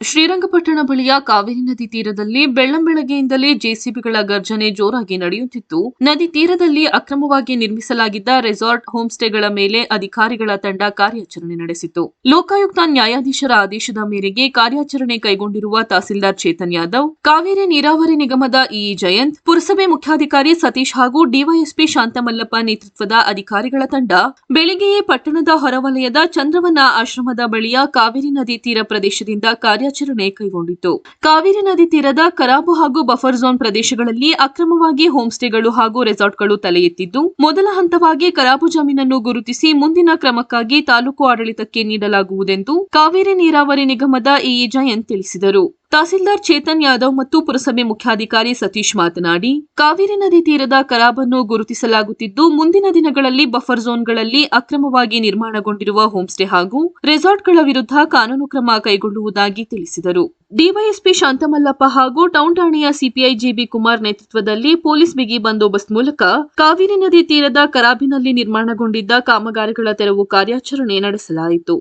ಶ್ರೀರಂಗಪಟ್ಟಣ ಬಳಿಯ ಕಾವೇರಿ ನದಿ ತೀರದಲ್ಲಿ ಬೆಳ್ಳಂಬೆಳಗ್ಗೆಯಿಂದಲೇ ಜೆಸಿಬಿಗಳ ಗರ್ಜನೆ ಜೋರಾಗಿ ನಡೆಯುತ್ತಿತ್ತು. ನದಿ ತೀರದಲ್ಲಿ ಅಕ್ರಮವಾಗಿ ನಿರ್ಮಿಸಲಾಗಿದ್ದ ರೆಸಾರ್ಟ್ ಹೋಂಸ್ಟೇಗಳ ಮೇಲೆ ಅಧಿಕಾರಿಗಳ ತಂಡ ಕಾರ್ಯಾಚರಣೆ ನಡೆಸಿತು ಲೋಕಾಯುಕ್ತ ನ್ಯಾಯಾಧೀಶರ ಆದೇಶದ ಮೇರೆಗೆ ಕಾರ್ಯಾಚರಣೆ ಕೈಗೊಂಡಿರುವ ತಹಸೀಲ್ದಾರ್ ಚೇತನ್ ಯಾದವ್, ಕಾವೇರಿ ನೀರಾವರಿ ನಿಗಮದ ಇಇ ಜಯಂತ್, ಪುರಸಭೆ ಮುಖ್ಯಾಧಿಕಾರಿ ಸತೀಶ್ ಹಾಗೂ ಡಿವೈಎಸ್ಪಿ ಶಾಂತಮಲ್ಲಪ್ಪ ನೇತೃತ್ವದ ಅಧಿಕಾರಿಗಳ ತಂಡ ಬೆಳಿಗ್ಗೆಯೇ ಪಟ್ಟಣದ ಹೊರವಲಯದ ಚಂದ್ರವನ ಆಶ್ರಮದ ಬಳಿಯ ಕಾವೇರಿ ನದಿ ತೀರ ಪ್ರದೇಶದಿಂದ ಕಾರ್ಯಾಚರಣೆ ಕೈಗೊಂಡಿತು ಕಾವೇರಿ ನದಿ ತೀರದ ಕರಾಬು ಹಾಗೂ ಬಫರ್ ಝೋನ್ ಪ್ರದೇಶಗಳಲ್ಲಿ ಅಕ್ರಮವಾಗಿ ಹೋಂಸ್ಟೇಗಳು ಹಾಗೂ ರೆಸಾರ್ಟ್ಗಳು ತಲೆ ಎತ್ತಿದ್ದು ಮೊದಲ ಹಂತವಾಗಿ ಕರಾಬು ಜಮೀನನ್ನು ಗುರುತಿಸಿ ಮುಂದಿನ ಕ್ರಮಕ್ಕಾಗಿ ತಾಲೂಕು ಆಡಳಿತಕ್ಕೆ ನೀಡಲಾಗುವುದೆಂದು ಕಾವೇರಿ ನೀರಾವರಿ ನಿಗಮದ ಇಇ ಜಯಂತ್ ತಿಳಿಸಿದರು. ತಹಸೀಲ್ದಾರ್ ಚೇತನ್ ಯಾದವ್ ಮತ್ತು ಪುರಸಭೆ ಮುಖ್ಯಾಧಿಕಾರಿ ಸತೀಶ್ ಮಾತನಾಡಿ, ಕಾವೇರಿ ನದಿ ತೀರದ ಕರಾಬನ್ನು ಗುರುತಿಸಲಾಗುತ್ತಿದ್ದು, ಮುಂದಿನ ದಿನಗಳಲ್ಲಿ ಬಫರ್ ಝೋನ್ಗಳಲ್ಲಿ ಅಕ್ರಮವಾಗಿ ನಿರ್ಮಾಣಗೊಂಡಿರುವ ಹೋಂಸ್ಟೇ ಹಾಗೂ ರೆಸಾರ್ಟ್ಗಳ ವಿರುದ್ಧ ಕಾನೂನು ಕ್ರಮ ಕೈಗೊಳ್ಳುವುದಾಗಿ ತಿಳಿಸಿದರು. ಡಿವೈಎಸ್ಪಿ ಶಾಂತಮಲ್ಲಪ್ಪ ಹಾಗೂ ಟೌನ್ ಠಾಣೆಯ ಸಿಪಿಐ ಜಿಬಿ ಕುಮಾರ್ ನೇತೃತ್ವದಲ್ಲಿ ಪೊಲೀಸ್ ಬಿಗಿ ಬಂದೋಬಸ್ತ್ ಮೂಲಕ ಕಾವೇರಿ ನದಿ ತೀರದ ಕರಾಬಿನಲ್ಲಿ ನಿರ್ಮಾಣಗೊಂಡಿದ್ದ ಕಾಮಗಾರಿಗಳ ತೆರವು ಕಾರ್ಯಾಚರಣೆ ನಡೆಸಲಾಯಿತು.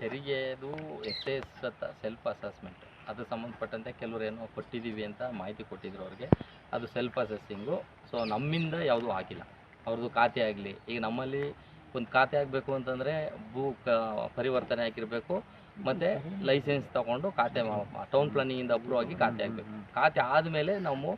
ತೆರಿಗೆದು ಎಸ್ ಎಸ್ ಸೆಲ್ಫ್ ಅಸೆಸ್ಮೆಂಟ್ ಅದು ಸಂಬಂಧಪಟ್ಟಂತೆ ಕೆಲವರು ಏನೋ ಕೊಟ್ಟಿದ್ದೀವಿ ಅಂತ ಮಾಹಿತಿ ಕೊಟ್ಟಿದ್ರು ಅವ್ರಿಗೆ. ಅದು ಸೆಲ್ಫ್ ಅಸೆಸ್ಸಿಂಗು ಸೊ ನಮ್ಮಿಂದ ಯಾವುದೂ ಆಗಿಲ್ಲ ಅವ್ರದ್ದು ಖಾತೆ ಆಗಲಿ. ಈಗ ನಮ್ಮಲ್ಲಿ ಒಂದು ಖಾತೆ ಆಗಬೇಕು ಅಂತಂದರೆ ಭೂ ಪರಿವರ್ತನೆ ಆಗಿರಬೇಕು ಮತ್ತು ಲೈಸೆನ್ಸ್ ತಗೊಂಡು ಖಾತೆ ಟೌನ್ ಪ್ಲಾನಿಂಗಿಂದ ಅಪ್ರೂವ್ ಆಗಿ ಖಾತೆ ಆಗಬೇಕು ಖಾತೆ ಆದಮೇಲೆ ನಾವು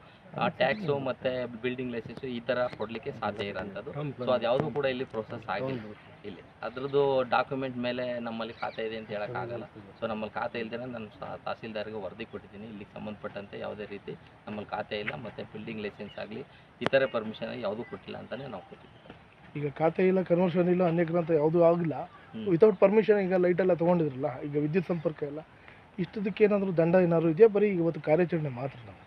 ಟ್ಯಾಕ್ಸು ಮತ್ತು ಬಿಲ್ಡಿಂಗ್ ಲೈಸೆನ್ಸು ಈ ಥರ ಕೊಡಲಿಕ್ಕೆ ಸಾಧ್ಯ ಇರೋಂಥದ್ದು. ಸೊ ಅದು ಯಾವುದೂ ಕೂಡ ಇಲ್ಲಿ ಪ್ರೊಸೆಸ್ ಆಗಿಲ್ಲ. ಇಲ್ಲಿ ಅದ್ರದ್ದು ಡಾಕ್ಯುಮೆಂಟ್ ಮೇಲೆ ನಮ್ಮಲ್ಲಿ ಖಾತೆ ಇದೆ ಅಂತ ಹೇಳೋಕ್ಕಾಗಲ್ಲ ಸೊ ನಮ್ಮಲ್ಲಿ ಖಾತೆ ಇಲ್ದೇನೆ ನಾನು ತಹಸೀಲ್ದಾರ್ಗೆ ವರದಿ ಕೊಟ್ಟಿದ್ದೀನಿ. ಇಲ್ಲಿಗೆ ಸಂಬಂಧಪಟ್ಟಂತೆ ಯಾವುದೇ ರೀತಿ ನಮ್ಮಲ್ಲಿ ಖಾತೆ ಇಲ್ಲ. ಮತ್ತು ಬಿಲ್ಡಿಂಗ್ ಲೈಸೆನ್ಸ್ ಆಗಲಿ ಇತರೆ ಪರ್ಮಿಷನ್ ಯಾವುದೂ ಕೊಟ್ಟಿಲ್ಲ ಅಂತಲೇ ನಾವು ಕೊಟ್ಟಿದ್ದೀವಿ. ಈಗ ಖಾತೆ ಇಲ್ಲ ಕನ್ವರ್ಷನ್ ಇಲ್ಲ ಅನ್ಯ ಅಂತ ಯಾವುದೂ ಆಗಿಲ್ಲ. ವಿತೌಟ್ ಪರ್ಮಿಷನ್ ಈಗ ಲೈಟ್ ಎಲ್ಲ ತೊಗೊಂಡಿದ್ರಲ್ಲ ಈಗ ವಿದ್ಯುತ್ ಸಂಪರ್ಕ ಎಲ್ಲ. ಇಷ್ಟದಕ್ಕೆ ಏನಾದರೂ ದಂಡ ಏನಾದ್ರು ಇದೆಯಾ? ಬರೀ ಇವತ್ತು ಕಾರ್ಯಾಚರಣೆ ಮಾತ್ರ ನಾವು?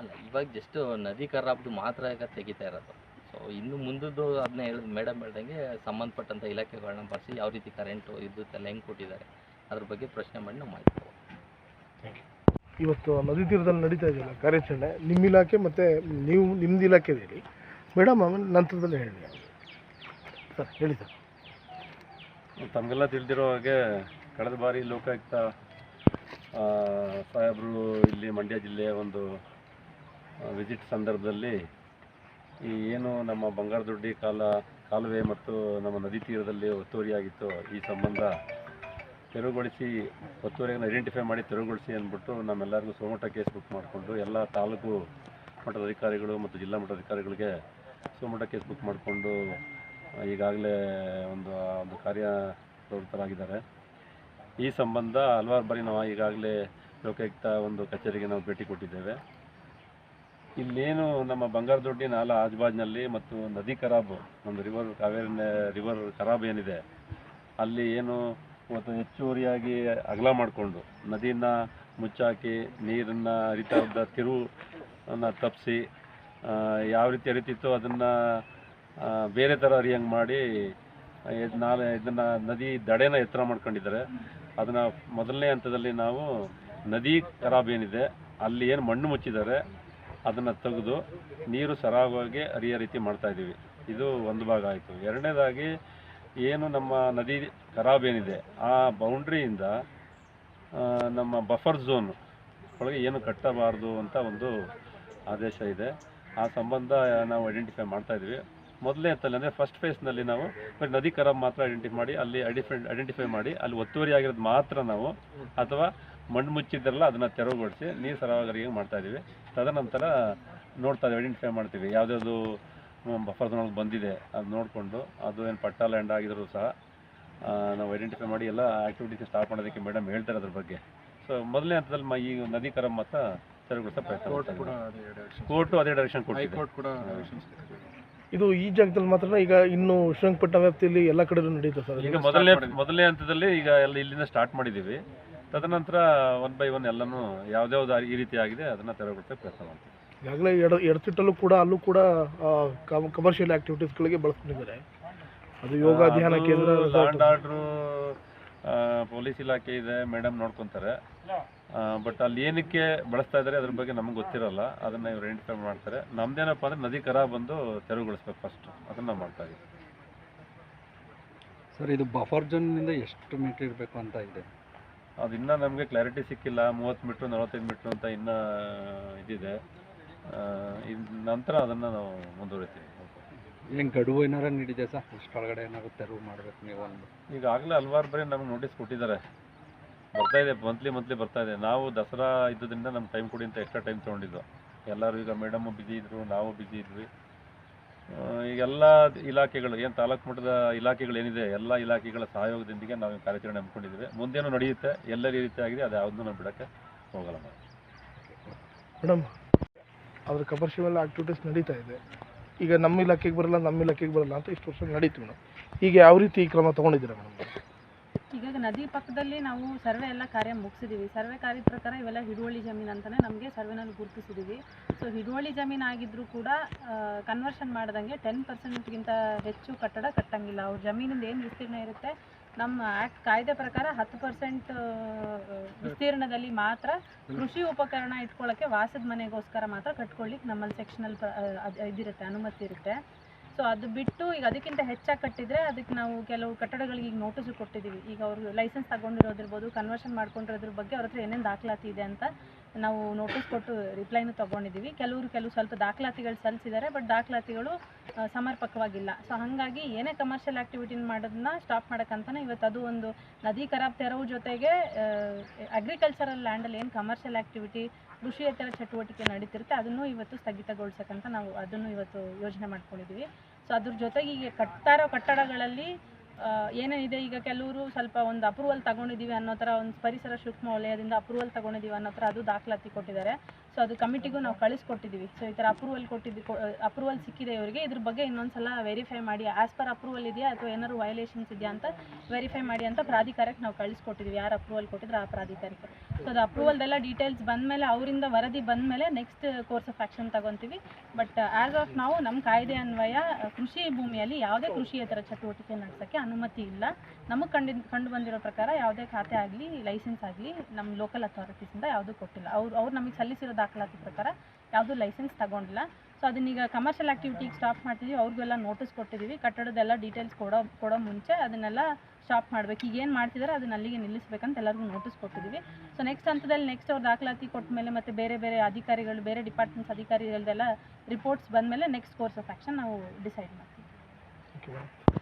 ಅಲ್ಲ ಇವಾಗ ಜಸ್ಟ್ ನದಿ ಕರಾಬ್ದು ಮಾತ್ರ ಈಗ ತೆಗಿತಾ ಇರೋದು. ಸೊ ಇನ್ನು ಮುಂದದ್ದು ಅದನ್ನ ಹೇಳಿದ್ ಮೇಡಮ್ ಹೇಳ್ದಂಗೆ ಸಂಬಂಧಪಟ್ಟಂಥ ಇಲಾಖೆಗಳನ್ನ ಬಳಸಿ ಯಾವ ರೀತಿ ಕರೆಂಟು ವಿದ್ಯುತ್ ಎಲ್ಲ ಹೆಂಗೆ ಕೊಟ್ಟಿದ್ದಾರೆ ಅದ್ರ ಬಗ್ಗೆ ಪ್ರಶ್ನೆ ಮಾಡಿ ನಾವು ಮಾಹಿತಿ ಇವತ್ತು ನದಿ ತೀರದಲ್ಲಿ ನಡೀತಾ ಇದೆಯಲ್ಲ ಕಾರ್ಯಾಚರಣೆ ನಿಮ್ಮ ಇಲಾಖೆ ಮತ್ತು ನೀವು ನಿಮ್ಮದು ಇಲಾಖೆ ಹೇಳಿ ಮೇಡಮ್ ಆಮೇಲೆ ನಂತರದಲ್ಲಿ ಹೇಳಿ. ಸರ್, ಹೇಳಿ ಸರ್. ತಮಗೆಲ್ಲ ತಿಳಿದಿರೋ ಹಾಗೆ ಕಳೆದ ಬಾರಿ ಲೋಕಾಯುಕ್ತ ಸಾಹೇಬರು ಇಲ್ಲಿ ಮಂಡ್ಯ ಜಿಲ್ಲೆಯ ಒಂದು ವಿಸಿಟ್ ಸಂದರ್ಭದಲ್ಲಿ ಈ ಏನು ನಮ್ಮ ಬಂಗಾರದೊಡ್ಡಿ ಕಾಲ, ಕಾಲುವೆ ಮತ್ತು ನಮ್ಮ ನದಿ ತೀರದಲ್ಲಿ ಒತ್ತುವರಿಯಾಗಿತ್ತು. ಈ ಸಂಬಂಧ ತೆರವುಗೊಳಿಸಿ, ಒತ್ತುವರಿಯನ್ನು ಐಡೆಂಟಿಫೈ ಮಾಡಿ ತೆರವುಗೊಳಿಸಿ ಅಂದ್ಬಿಟ್ಟು ನಮ್ಮೆಲ್ಲರಿಗೂ ಸೋಮಟ ಕೇಸ್ ಬುಕ್ ಮಾಡಿಕೊಂಡು ಎಲ್ಲ ತಾಲೂಕು ಮಟ್ಟದ ಅಧಿಕಾರಿಗಳು ಮತ್ತು ಜಿಲ್ಲಾ ಮಟ್ಟದ ಅಧಿಕಾರಿಗಳಿಗೆ ಸೋಮಟ ಕೇಸ್ ಬುಕ್ ಮಾಡಿಕೊಂಡು ಈಗಾಗಲೇ ಒಂದು ಒಂದು ಕಾರ್ಯ ಪ್ರವೃತ್ತರಾಗಿದ್ದಾರೆ. ಈ ಸಂಬಂಧ ಹಲವಾರು ಬಾರಿ ನಾವು ಈಗಾಗಲೇ ಲೋಕಾಯುಕ್ತ ಒಂದು ಕಚೇರಿಗೆ ನಾವು ಭೇಟಿ ಕೊಟ್ಟಿದ್ದೇವೆ. ಇಲ್ಲೇನು ನಮ್ಮ ಬಂಗಾರದೊಡ್ಡಿ ನಾಲ ಆಜುಬಾಜಿನಲ್ಲಿ ಮತ್ತು ನದಿ ಖರಾಬು ಒಂದು ರಿವರ್ ಕಾವೇರಿ ರಿವರ್ ಕರಾಬ್ ಏನಿದೆ, ಅಲ್ಲಿ ಏನು ಇವತ್ತು ಹೆಚ್ಚುವರಿಯಾಗಿ ಅಗಲ ಮಾಡಿಕೊಂಡು ನದಿನ ಮುಚ್ಚಾಕಿ, ನೀರನ್ನು ಹರಿತಾ ಇದ್ದ ತಿರುವನ್ನು ತಪ್ಪಿಸಿ ಯಾವ ರೀತಿ ಹರಿತಿತ್ತೋ ಅದನ್ನು ಬೇರೆ ಥರ ಹರಿಯಂಗೆ ಮಾಡಿ ನಾಳೆ ಇದನ್ನು ನದಿ ದಡೆನ ಎತ್ತರ ಮಾಡ್ಕೊಂಡಿದ್ದಾರೆ. ಅದನ್ನು ಮೊದಲನೇ ಹಂತದಲ್ಲಿ ನಾವು ನದಿ ಖರಾಬ್ ಏನಿದೆ, ಅಲ್ಲಿ ಏನು ಮಣ್ಣು ಮುಚ್ಚಿದ್ದಾರೆ, ಅದನ್ನು ತೆಗೆದು ನೀರು ಸರಾಗವಾಗಿ ಹರಿಯೋ ರೀತಿ ಮಾಡ್ತಾ ಇದ್ದೀವಿ. ಇದು ಒಂದು ಭಾಗ ಆಯಿತು. ಎರಡನೇದಾಗಿ, ಏನು ನಮ್ಮ ನದಿ ಖರಾಬ್ ಏನಿದೆ, ಆ ಬೌಂಡ್ರಿಯಿಂದ ನಮ್ಮ ಬಫರ್ ಝೋನ್ ಒಳಗೆ ಏನು ಕಟ್ಟಬಾರದು ಅಂತ ಒಂದು ಆದೇಶ ಇದೆ. ಆ ಸಂಬಂಧ ನಾವು ಐಡೆಂಟಿಫೈ ಮಾಡ್ತಾ ಇದ್ವಿ ಮೊದಲನೇ ಹಂತಲ್ಲಿ ಅಂದರೆ ಫಸ್ಟ್ ಫೇಸ್ನಲ್ಲಿ ನಾವು ಬರೀ ನದಿ ಕರಂ ಮಾತ್ರ ಐಡೆಂಟಿಫೈ ಮಾಡಿ ಅಲ್ಲಿ ಐಡೆಂಟಿಫೈ ಐಡೆಂಟಿಫೈ ಮಾಡಿ ಅಲ್ಲಿ ಒತ್ತುವರಿ ಆಗಿರೋದು ಮಾತ್ರ ನಾವು ಅಥವಾ ಮಣ್ಣು ಮುಚ್ಚಿದ್ರಲ್ಲ ಅದನ್ನು ತೆರವುಗೊಳಿಸಿ ನೀರು ಸರಾಗರಿಗೆ ಮಾಡ್ತಾ ಇದ್ದೀವಿ. ತದನಂತರ ನೋಡ್ತಾ ಇದ್ದೀವಿ ಐಡೆಂಟಿಫೈ ಮಾಡ್ತೀವಿ. ಯಾವುದ್ಯಾವುದು ಬಫರ್ ಝೋನಲ್ಲಿ ಬಂದಿದೆ ಅದು ನೋಡಿಕೊಂಡು ಅದು ಏನು ಪಟ್ಟ ಲ್ಯಾಂಡ್ ಆಗಿದ್ರು ಸಹ ನಾವು ಐಡೆಂಟಿಫೈ ಮಾಡಿ ಎಲ್ಲ ಆ್ಯಕ್ಟಿವಿಟೀಸ್ ಸ್ಟಾರ್ಟ್ ಮಾಡೋದಕ್ಕೆ ಮೇಡಮ್ ಹೇಳ್ತಾರೆ ಅದ್ರ ಬಗ್ಗೆ. ಸೊ ಮೊದಲನೇ ಹಂತದಲ್ಲಿ ಮ- ಈ ನದಿ ಕರಂ ಮಾತ್ರ ತೆರವುಗೊಳಿಸೋ ಪ್ರಯತ್ನ. ಕೋರ್ಟು ಅದೇ ಡೈರೆಕ್ಷನ್ ಕೊಟ್ಟಿದೆ. ಇದು ಈ ಜಾಗದಲ್ಲಿ ಮಾತ್ರ ಈಗ ಇನ್ನು ಶ್ರೀರಂಗಪಟ್ಟಣ ವ್ಯಾಪ್ತಿಯಲ್ಲಿ ಎಲ್ಲ ಕಡೆ ನಡೆಯುತ್ತೆ ಸರ್? ಈಗ ಮೊದಲನೇ ಮೊದಲನೇ ಹಂತದಲ್ಲಿ ಈಗ ಎಲ್ಲ ಇಲ್ಲಿಂದ ಸ್ಟಾರ್ಟ್ ಮಾಡಿದ್ದೀವಿ ತದನಂತರ ಒನ್ ಬೈ ಒನ್ ಎಲ್ಲನೂ ಯಾವ್ದ್ಯಾವ್ದು ಈ ರೀತಿ ಆಗಿದೆ ಅದನ್ನ ತೆರವುಗೊಳಿಸೋ ಪ್ರಯತ್ನ ಮಾಡ್ತೀವಿ. ಈಗಾಗಲೇ ಎಡ ಎಡತಿಟ್ಟಲ್ಲೂ ಕೂಡ ಅಲ್ಲೂ ಕೂಡ ಕಮರ್ಷಿಯಲ್ ಆಕ್ಟಿವಿಟೀಸ್ಗಳಿಗೆ ಬಳಸ್ಕೊಂಡಿದ್ದಾರೆ. ಅದು ಯೋಗ ಧ್ಯಾನ ಕೇಂದ್ರ resort. ಲ್ಯಾಂಡ್ ಆರ್ಡ್ರು ಪೊಲೀಸ್ ಇಲಾಖೆ ಇದೆ ಮೇಡಮ್ ನೋಡ್ಕೊತಾರೆ. ಬಟ್ ಅಲ್ಲಿ ಏನಕ್ಕೆ ಬಳಸ್ತಾ ಇದ್ದಾರೆ ಅದ್ರ ಬಗ್ಗೆ ನಮ್ಗೆ ಗೊತ್ತಿರಲ್ಲ. ಅದನ್ನ ಇವ್ರು ಐಡೆಂಟಿಫೈ ಮಾಡ್ತಾರೆ. ನಮ್ದೇನಪ್ಪ ಅಂದ್ರೆ ನದಿ ಕರ ಬಂದು ತೆರವುಗೊಳಿಸ್ಬೇಕು ಫಸ್ಟ್ ಅದನ್ನ ಮಾಡ್ತಾ ಇದ್ದೀವಿ ಸರ್ ಇದು ಬಫರ್ ಜೋನ್ನಿಂದ ಎಷ್ಟು ಮೀಟರ್ ಇರಬೇಕು ಅಂತ ಇದೆ? ಅದು ಇನ್ನೂ ನಮಗೆ ಕ್ಲಾರಿಟಿ ಸಿಕ್ಕಿಲ್ಲ. ಮೂವತ್ತು ಮೀಟ್ರು ನಲವತ್ತೈದು ಮೀಟ್ರು ಅಂತ ಇನ್ನೂ ಇದಿದೆ. ನಂತರ ಅದನ್ನು ನಾವು ಮುಂದುವರಿತೀವಿ. ಏನು ಗಡುವು ಏನಾರ ನೀಡಿದೆ ಸರ್ ಇಷ್ಟೊಳಗಡೆ ಏನಾದ್ರು ತೆರವು ಮಾಡಬೇಕು ನೀವು ಒಂದು. ಈಗಾಗಲೇ ಹಲವಾರು ಬರೀ ನಮ್ಗೆ ನೋಟಿಸ್ ಕೊಟ್ಟಿದ್ದಾರೆ. ಬರ್ತಾ ಇದೆ ಮಂತ್ಲಿ ಮಂತ್ಲಿ ಬರ್ತಾ ಇದೆ. ನಾವು ದಸರಾ ಇದ್ದುದರಿಂದ ನಮ್ಮ ಟೈಮ್ ಕೊಡಿ ಅಂತ ಎಕ್ಸ್ಟ್ರಾ ಟೈಮ್ ತೊಗೊಂಡಿದ್ದು. ಎಲ್ಲರೂ ಈಗ ಮೇಡಮು ಬಿಜಿ ಇದ್ದರು ನಾವು ಬಿಜಿ ಇದ್ವಿ. ಆ, ಈಗ ಎಲ್ಲ ಇಲಾಖೆಗಳು ಏನು ತಾಲೂಕು ಮಟ್ಟದ ಇಲಾಖೆಗಳು ಏನಿದೆ ಎಲ್ಲ ಇಲಾಖೆಗಳ ಸಹಯೋಗದೊಂದಿಗೆ ನಾವು ಈ ಕಾರ್ಯಾಚರಣೆ ಹಮ್ಮಿಕೊಂಡಿದ್ದೇವೆ ಮುಂದೇನು ನಡೆಯುತ್ತೆ ಎಲ್ಲ ಆಗಿದೆ ಅದು ಯಾವುದನ್ನು ನಾವು ಬಿಡೋಕ್ಕೆ ಹೋಗಲ್ಲ ಮೇಡಮ್ ಅದ್ರ ಕಮರ್ಷಿಯಲ್ ಆಕ್ಟಿವಿಟೀಸ್ ನಡೀತಾ ಇದೆ. ಈಗ ನಮ್ಮ ಇಲಾಖೆಗೆ ಬರಲ್ಲ ನಮ್ಮ ಇಲಾಖೆಗೆ ಬರಲ್ಲ ಅಂತ ಇಷ್ಟು ವರ್ಷ ನಡೀತು ಮೇಡಮ್ ಈಗ ಯಾವ ರೀತಿ ಈ ಕ್ರಮ ತೊಗೊಂಡಿದ್ದೀರಾ ಮೇಡಮ್ ನದಿ ಪಕ್ಕದಲ್ಲಿ ನಾವು ಸರ್ವೆ ಎಲ್ಲ ಕಾರ್ಯ ಮುಗಿಸಿದ್ದೀವಿ ಸರ್ವೆ ಕಾರ್ಯದ ಪ್ರಕಾರ ಇವೆಲ್ಲ ಹಿಡುವಳಿ ಜಮೀನು ಅಂತಲೇ ನಮಗೆ ಸರ್ವೆನಲ್ಲಿ ಗುರುತಿಸಿದ್ದೀವಿ ಸೊ ಹಿಡುವಳಿ ಜಮೀನು ಆಗಿದ್ದರೂ ಕೂಡ ಕನ್ವರ್ಷನ್ ಮಾಡ್ದಂಗೆ ಟೆನ್ ಪರ್ಸೆಂಟ್ಗಿಂತ ಹೆಚ್ಚು ಕಟ್ಟಡ ಕಟ್ಟಂಗಿಲ್ಲ. ಅವ್ರ ಜಮೀನಿಂದ ಏನು ವಿಸ್ತೀರ್ಣ ಇರುತ್ತೆ? ನಮ್ಮ ಆ್ಯಕ್ಟ್ ಕಾಯ್ದೆ ಪ್ರಕಾರ ಹತ್ತು ಪರ್ಸೆಂಟ್ ವಿಸ್ತೀರ್ಣದಲ್ಲಿ ಮಾತ್ರ ಕೃಷಿ ಉಪಕರಣ ಇಟ್ಕೊಳ್ಳೋಕ್ಕೆ ವಾಸದ ಮನೆಗೋಸ್ಕರ ಮಾತ್ರ ಕಟ್ಕೊಳ್ಳಿಕ್ಕೆ ನಮ್ಮಲ್ಲಿ ಸೆಕ್ಷನಲ್ ಇದಿರುತ್ತೆ, ಅನುಮತಿ ಇರುತ್ತೆ. ಸೊ ಅದು ಬಿಟ್ಟು ಈಗ ಅದಕ್ಕಿಂತ ಹೆಚ್ಚಾಗಿ ಕಟ್ಟಿದರೆ ಅದಕ್ಕೆ ನಾವು ಕೆಲವು ಕಟ್ಟಡಗಳಿಗೆ ಈಗ ನೋಟಿಸು ಕೊಟ್ಟಿದ್ದೀವಿ. ಈಗ ಅವರು ಲೈಸೆನ್ಸ್ ತಗೊಂಡಿರೋದಿರ್ಬೋದು ಕನ್ವರ್ಷನ್ ಮಾಡ್ಕೊಂಡಿರೋದ್ರ ಬಗ್ಗೆ ಅವ್ರ ಹತ್ರ ಏನೇನು ದಾಖಲಾತಿ ಇದೆ ಅಂತ ನಾವು ನೋಟಿಸ್ ಕೊಟ್ಟು ರಿಪ್ಲೈನೂ ತೊಗೊಂಡಿದ್ದೀವಿ. ಕೆಲವರು ಕೆಲವು ಸ್ವಲ್ಪ ದಾಖಲಾತಿಗಳು ಸಲ್ಲಿಸಿದ್ದಾರೆ ಬಟ್ ದಾಖಲಾತಿಗಳು ಸಮರ್ಪಕವಾಗಿಲ್ಲ. ಸೊ ಹಾಗಾಗಿ ಏನೇ ಕಮರ್ಷಿಯಲ್ ಆ್ಯಕ್ಟಿವಿಟಿನ ಮಾಡೋದನ್ನ ಸ್ಟಾಪ್ ಮಾಡೋಕ್ಕಂತಾನೆ ಇವತ್ತು ಅದು ಒಂದು ನದಿ ಖರಾಬ್ ತೆರವು ಜೊತೆಗೆ ಅಗ್ರಿಕಲ್ಚರಲ್ ಲ್ಯಾಂಡಲ್ಲಿ ಏನು ಕಮರ್ಷಿಯಲ್ ಆ್ಯಕ್ಟಿವಿಟಿ ಕೃಷಿಯೇತರ ಚಟುವಟಿಕೆ ನಡೀತಿರುತ್ತೆ, ಅದನ್ನು ಇವತ್ತು ಸ್ಥಗಿತಗೊಳಿಸಕ್ಕಂತ ನಾವು ಅದನ್ನು ಇವತ್ತು ಯೋಜನೆ ಮಾಡ್ಕೊಂಡಿದ್ದೀವಿ ಸೊ ಅದ್ರ ಜೊತೆಗೆ ಈಗ ಕಟ್ತಾ ಕಟ್ಟಡಗಳಲ್ಲಿ ಏನೇನಿದೆ ಈಗ ಕೆಲವರು ಸ್ವಲ್ಪ ಒಂದು ಅಪ್ರೂವಲ್ ತಗೊಂಡಿದ್ದೀವಿ ಅನ್ನೋ ಥರ, ಒಂದು ಪರಿಸರ ಸೂಕ್ಷ್ಮ ವಲಯದಿಂದ ಅಪ್ರೂವಲ್ ತಗೊಂಡಿದ್ದೀವಿ ಅನ್ನೋ ಥರ ಅದು ದಾಖಲಾತಿ ಕೊಟ್ಟಿದ್ದಾರೆ. ಸೊ ಅದು ಕಮಿಟಿಗೂ ನಾವು ಕಳಿಸ್ಕೊಟ್ಟಿದ್ದೀವಿ. ಸೊ ಈ ಥರ ಅಪ್ರೂವಲ್ ಕೊಟ್ಟಿದ್ದು ಅಪ್ರೂವಲ್ ಸಿಕ್ಕಿದೆ ಇವರಿಗೆ. ಇದ್ರ ಬಗ್ಗೆ ಇನ್ನೊಂದು ಸಲ ವೆರಿಫೈ ಮಾಡಿ ಆ್ಯಸ್ ಪರ್ ಅಪ್ರೂವಲ್ ಇದೆಯಾ ಅಥವಾ ಏನಾದ್ರು ವಯಲೇಷನ್ಸ್ ಇದೆಯಾ ಅಂತ ವೆರಿಫೈ ಮಾಡಿ ಅಂತ ಪ್ರಾಧಿಕಾರಕ್ಕೆ ನಾವು ಕಳಿಸ್ಕೊಟ್ಟಿದ್ದೀವಿ. ಯಾರು ಅಪ್ರೂವಲ್ ಕೊಟ್ಟಿದ್ರೆ ಆ ಪ್ರಾಧಿಕಾರಕ್ಕೆ. ಸೊ ಅದು ಅಪ್ರೂವಲ್ದೆಲ್ಲ ಡೀಟೇಲ್ಸ್ ಬಂದಮೇಲೆ ಅವರಿಂದ ವರದಿ ಬಂದಮೇಲೆ ನೆಕ್ಸ್ಟ್ ಕೋರ್ಸ್ ಆಫ್ ಆ್ಯಕ್ಷನ್ ತಗೊತೀವಿ. ಬಟ್ ಆ್ಯಸ್ ಆಫ್ ನಾವು ನಮ್ಮ ಕಾಯ್ದೆ ಅನ್ವಯ, ಕೃಷಿ ಭೂಮಿಯಲ್ಲಿ ಯಾವುದೇ ಕೃಷಿಯೇತರ ಚಟುವಟಿಕೆ ನಡೆಸೋಕ್ಕೆ ಅನುಮತಿ ಇಲ್ಲ. ನಮಗೆ ಕಂಡು ಕಂಡು ಬಂದಿರೋ ಪ್ರಕಾರ ಯಾವುದೇ ಖಾತೆ ಆಗಲಿ ಲೈಸೆನ್ಸ್ ಆಗಲಿ ನಮ್ಮ ಲೋಕಲ್ ಅಥಾರಿಟೀಸಿಂದ ಯಾವುದೂ ಕೊಟ್ಟಿಲ್ಲ. ಅವ್ರು ಅವ್ರು ನಮಗೆ ಸಲ್ಲಿಸಿರೋ ದಾಖಲಾತಿ ಪ್ರಕಾರ ಯಾವುದೂ ಲೈಸೆನ್ಸ್ ತಗೊಂಡಿಲ್ಲ. ಸೊ ಅದನ್ನೀಗ ಕಮರ್ಷಿಯಲ್ ಆ್ಯಕ್ಟಿವಿಟಿಗೆ ಸ್ಟಾಪ್ ಮಾಡ್ತಿದ್ದೀವಿ ಅವ್ರಿಗೆಲ್ಲ ನೋಟಿಸ್ ಕೊಟ್ಟಿದ್ದೀವಿ ಕಟ್ಟಡದೆಲ್ಲ ಡೀಟೇಲ್ಸ್ ಕೊಡೋ ಕೊಡೋ ಮುಂಚೆ ಅದನ್ನೆಲ್ಲ ಸ್ಟಾಪ್ ಮಾಡ್ಬೇಕು. ಈಗ ಏನು ಮಾಡ್ತಿದ್ದಾರೆ ಅದನ್ನ ಅಲ್ಲಿಗೆ ನಿಲ್ಲಿಸ್ಬೇಕಂತ ಎಲ್ಲರಿಗೂ ನೋಟಿಸ್ ಕೊಟ್ಟಿದ್ದೀವಿ ಸೊ ನೆಕ್ಸ್ಟ್ ಹಂತದಲ್ಲಿ ನೆಕ್ಸ್ಟ್ ಅವ್ರು ದಾಖಲಾತಿ ಕೊಟ್ಟ ಮೇಲೆ ಮತ್ತು ಬೇರೆ ಬೇರೆ ಅಧಿಕಾರಿಗಳು, ಬೇರೆ ಡಿಪಾರ್ಟ್ಮೆಂಟ್ಸ್ ಅಧಿಕಾರಿಗಳದೆಲ್ಲ ರಿಪೋರ್ಟ್ಸ್ ಬಂದಮೇಲೆ ನೆಕ್ಸ್ಟ್ ಕೋರ್ಸ್ ಆಫ್ ಆ್ಯಕ್ಷನ್ ನಾವು ಡಿಸೈಡ್ ಮಾಡ್ತೀವಿ.